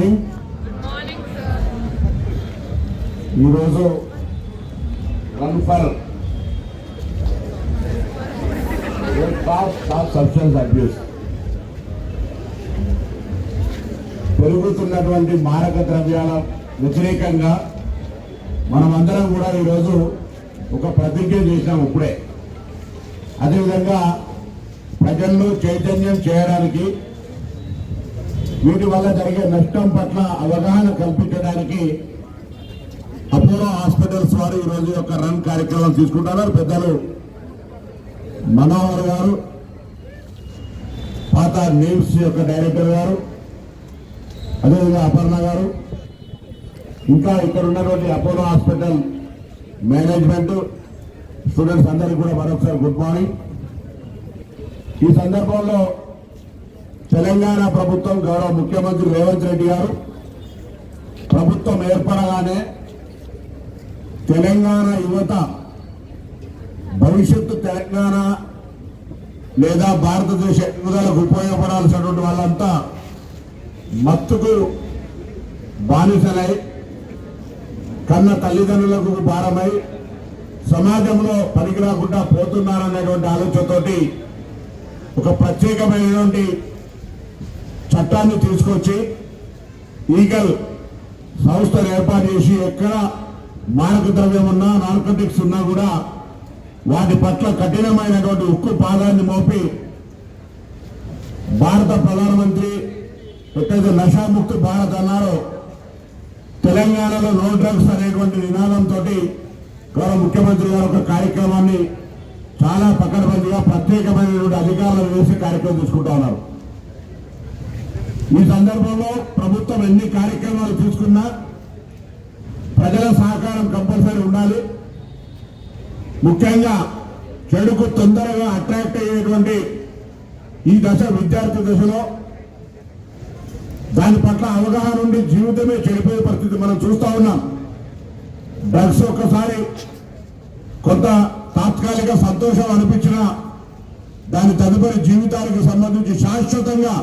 Morning ఈరోజు run for substance abuse పెరుగుతున్నటువంటి మారక ద్రవ్యాల వ్యతిరేకంగా మనమందరం కూడా ఈరోజు ఒక ప్రతిజ్ఞ చేసినాం ఇప్పుడే. అదేవిధంగా ప్రజల్లో చైతన్యం చేయడానికి వీటి వల్ల జరిగే నష్టం పట్ల అవగాహన కల్పించడానికి అపోలో హాస్పిటల్స్ వారు ఈరోజు యొక్క రన్ కార్యక్రమం తీసుకుంటున్నారు. పెద్దలు మనోహర్ గారు పాత నేమ్స్ యొక్క డైరెక్టర్ గారు అదేవిధంగా అపర్ణ గారు ఇంకా ఇక్కడ ఉన్నటువంటి అపోలో హాస్పిటల్ మేనేజ్మెంట్ స్టూడెంట్స్ అందరికీ కూడా మరొకసారి గుడ్ మార్నింగ్. ఈ సందర్భంలో తెలంగాణ ప్రభుత్వం గౌరవ ముఖ్యమంత్రి రేవంత్ రెడ్డి గారు ప్రభుత్వం ఏర్పడగానే తెలంగాణ యువత భవిష్యత్తు తెలంగాణ లేదా భారతదేశ ఎదుగుదలకు ఉపయోగపడాల్సినటువంటి వాళ్ళంతా మత్తుకు బానిసలై కన్న తల్లిదండ్రులకు భారమై సమాజంలో పనికి రాకుండా పోతున్నారనేటువంటి ఆలోచనతోటి ఒక ప్రత్యేకమైనటువంటి చట్టాన్ని తీసుకొచ్చి ఈగల్ సంస్థను ఏర్పాటు చేసి ఎక్కడ మారక ద్రవ్యం ఉన్నా నార్కోటిక్స్ ఉన్నా కూడా వాటి పట్ల కఠినమైనటువంటి ఉక్కు పాదాన్ని మోపి భారత ప్రధానమంత్రి ఎక్కడైతే నషాముక్తి భారత్ అన్నారో తెలంగాణలో నో డ్రగ్స్ అనేటువంటి నినాదంతో గౌరవ ముఖ్యమంత్రి గారు ఒక కార్యక్రమాన్ని చాలా పకడ్బందీగా ప్రత్యేకమైనటువంటి అధికారులు వేసి కార్యక్రమం తీసుకుంటా ఉన్నారు. ఈ సందర్భంలో ప్రభుత్వం ఎన్ని కార్యక్రమాలు తీసుకున్నా ప్రజల సహకారం కంపల్సరీ ఉండాలి. ముఖ్యంగా చెడుకు తొందరగా అట్రాక్ట్ అయ్యేటువంటి ఈ దశ విద్యార్థి దశలో దాని పట్ల అవగాహన ఉండి జీవితమే చెడిపోయే పరిస్థితి మనం చూస్తా ఉన్నాం. డ్రగ్స్ ఒక్కసారి కొంత తాత్కాలిక సంతోషం అనిపించినా దాని తదుపరి జీవితానికి సంబంధించి శాశ్వతంగా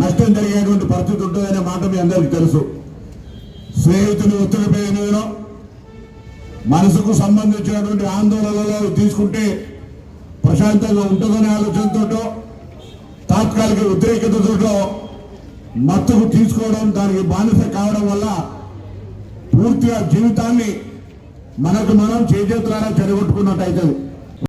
నష్టం జరిగేటువంటి పరిస్థితి ఉంటుందనే మాట మీ అందరికీ తెలుసు. స్నేహితులు ఒత్తిడి పేరులో మనసుకు సంబంధించినటువంటి ఆందోళనలో తీసుకుంటే ప్రశాంతంగా ఉంటుందనే ఆలోచనతోటో తాత్కాలిక వ్యతిరేకతతో మత్తుకు తీసుకోవడం దానికి బానిస కావడం వల్ల పూర్తిగా జీవితాన్ని మనకు మనం చేజేతులారా చెడగొట్టుకున్నట్టు అవుతుంది